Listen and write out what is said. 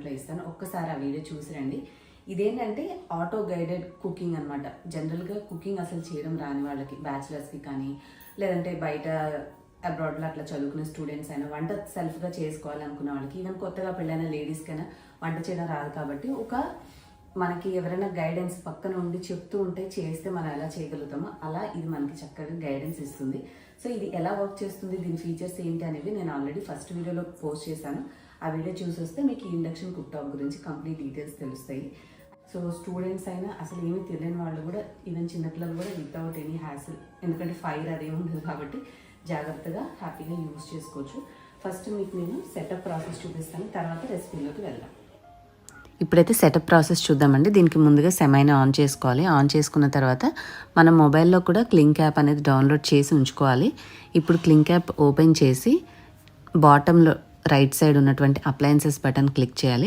కామెంట్లో ఇస్తాను. ఒక్కసారి ఆ వీడియో చూసి రండి. ఇదేంటంటే ఆటో గైడెడ్ కుకింగ్ అనమాట జనరల్గా కుకింగ్ అసలు చేయడం రాని వాళ్ళకి బ్యాచిలర్స్కి కానీ లేదంటే బయట అబ్రాడ్లో అట్లా చదువుకునే స్టూడెంట్స్ అయినా వంట సెల్ఫ్గా చేసుకోవాలనుకున్న వాళ్ళకి ఈవెన్ కొత్తగా పెళ్ళైన లేడీస్కైనా వంట చేయడం రాదు కాబట్టి ఒక మనకి ఎవరైనా గైడెన్స్ పక్కన ఉండి చెప్తూ ఉంటే చేస్తే మనం ఎలా చేయగలుగుతామో అలా ఇది మనకి చక్కగా గైడెన్స్ ఇస్తుంది. సో ఇది ఎలా వర్క్ చేస్తుంది? దీని ఫీచర్స్ ఏంటి అనేవి నేను ఆల్రెడీ ఫస్ట్ వీడియోలో పోస్ట్ చేశాను. ఆ వీడియో చూసి వస్తే మీకు ఈ ఇండక్షన్ కుక్ టాప్ గురించి కంప్లీట్ డీటెయిల్స్ తెలుస్తాయి. సో స్టూడెంట్స్ అయినా అసలు ఏమీ తెలియని వాళ్ళు కూడా ఈవెన్ చిన్నపిల్లలు కూడా వితౌట్ ఎనీ హ్యాసిల్ ఎందుకంటే ఫైర్ అదేమి ఉండదు కాబట్టి జాగ్రత్తగా హ్యాపీగా యూజ్ చేసుకోవచ్చు. ఫస్ట్ మీకు నేను సెటప్ ప్రాసెస్ చూపిస్తాను. తర్వాత రెసిపీలోకి వెళ్దాం. ఇప్పుడైతే సెటప్ ప్రాసెస్ చూద్దామండి. దీనికి ముందుగా సెమైనా ఆన్ చేసుకోవాలి. ఆన్ చేసుకున్న తర్వాత మన మొబైల్లో కూడా క్లింక్ యాప్ అనేది డౌన్లోడ్ చేసి ఉంచుకోవాలి. ఇప్పుడు క్లింక్ యాప్ ఓపెన్ చేసి బాటంలో రైట్ సైడ్ ఉన్నటువంటి అప్లయన్సెస్ బటన్ క్లిక్ చేయాలి.